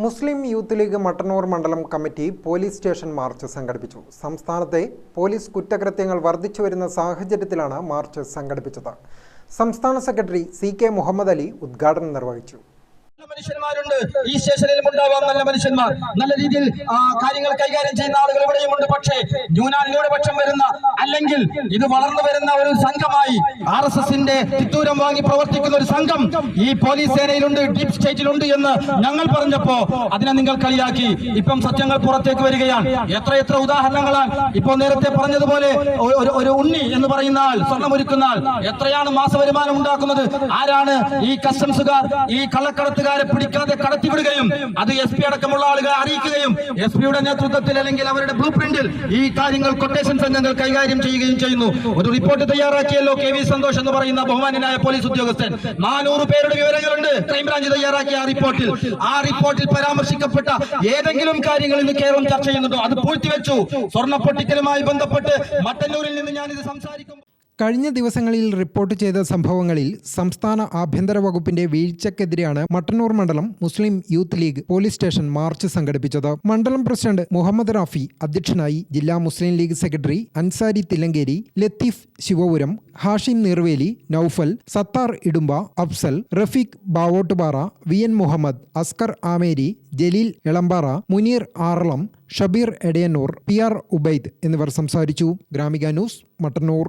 മുസ്ലിം youth league Mattannur മണ്ഡലം committee police station March സംഘടിപ്പിച്ചു. സംസ്ഥാനത്തെ പോലീസ് കുറ്റകൃത്യങ്ങൾ വർദ്ധിച്ചു വരുന്ന സാഹചര്യത്തിലാണ് മാർച്ച് സംഘടിപ്പിച്ചത്. സംസ്ഥാന secretary C K Muhammad Ali ഉദ്ഘാടനം നിർവഹിച്ചു. മനുഷ്യന്മാരുണ്ട്. ഈ സ്റ്റേഷനിലും ഉണ്ടാവാം നല്ല മനുഷ്യന്മാർ. നല്ല രീതിയിൽ കാര്യങ്ങൾ കൈകാര്യം ചെയ്യുന്ന ആളുകൾ ഇവിടെയുമുണ്ട്. പക്ഷേ ന്യൂനാന്യൂനപക്ഷം വരുന്ന അല്ലെങ്കിൽ ഇത് വളർന്നു വരുന്ന ഒരു സംഘമായി ആർ എസ് എസിന്റെ ചിത്തൂരം വാങ്ങി പ്രവർത്തിക്കുന്ന ഒരു സംഘം ഈ പോലീസ് സേനയിലുണ്ട് ഡീപ് സ്റ്റേറ്റിലുണ്ട് എന്ന് ഞങ്ങൾ പറഞ്ഞപ്പോ അതിനെ നിങ്ങൾ കളിയാക്കി. ഇപ്പം സത്യങ്ങൾ പുറത്തേക്ക് വരികയാണ്. എത്ര എത്ര ഉദാഹരണങ്ങളാണ്. ഇപ്പോൾ നേരത്തെ പറഞ്ഞതുപോലെ ഒരു ഉണ്ണി എന്ന് പറയുന്ന ആൾ സ്വർണമൊരുക്കുന്ന ആൾ എത്രയാണ് മാസവരുമാനം ഉണ്ടാക്കുന്നത്? ആരാണ് ഈ കസ്റ്റംസുകാർ? ഈ കള്ളക്കടത്തുകാരെ പിടിക്കാതെ കടത്തിവിടുകയും അത് എസ് പി അടക്കമുള്ള ആളുകളെ അറിയിക്കുകയും എസ് പിയുടെ നേതൃത്വത്തിൽ അല്ലെങ്കിൽ അവരുടെ ബ്ലൂ പ്രിന്റിൽ ഈ കാര്യങ്ങൾ കൊട്ടേഷൻ സംഘങ്ങൾ കൈകാര്യം ചെയ്യുകയും ചെയ്യുന്നു. ഒരു റിപ്പോർട്ട് തയ്യാറാക്കിയല്ലോ കെ വി സന്തോഷ് എന്ന് പറയുന്ന ബഹുമാനായ പോലീസ് ഉദ്യോഗസ്ഥൻ. നാനൂറ് പേരുടെ വിവരങ്ങളുണ്ട്. ക്രൈംബ്രാഞ്ച് തയ്യാറാക്കിയ ആ റിപ്പോർട്ടിൽ. ആ റിപ്പോർട്ടിൽ പരാമർശിക്കപ്പെട്ട ഏതെങ്കിലും കാര്യങ്ങൾ ഇന്ന് കേരളം ചർച്ച ചെയ്യുന്നുണ്ടോ? അത് പൂഴ്ത്തിവെച്ചു. സ്വർണ പൊട്ടിക്കലുമായി ബന്ധപ്പെട്ട് മട്ടന്നൂരിൽ നിന്ന് ഞാനിത് സംസാരിക്കും കഴിഞ്ഞ ദിവസങ്ങളിൽ റിപ്പോർട്ട് ചെയ്ത സംഭവങ്ങളിൽ സംസ്ഥാന ആഭ്യന്തര വകുപ്പിന്റെ വീഴ്ചക്കെതിരെയാണ് മട്ടന്നൂർ മണ്ഡലം Muslim Youth League police station march സംഘടിപ്പിച്ചത്. മണ്ഡലം പ്രസിഡന്റ് മുഹമ്മദ് റാഫി അധ്യക്ഷനായി ജില്ലാ Muslim League secretary Ansari Thillankeri Latheef Sivapuram Hashim Neervely Noufal Sathar Edumba Afsal Rafeeq Bavottupara V N Muhammad Askar Ameri Jaleel Elambara Muneer Aralam Shabeer Edayannur P R Ubaid എന്നിവർ സംസാരിച്ചു. Gramika news Mattannur.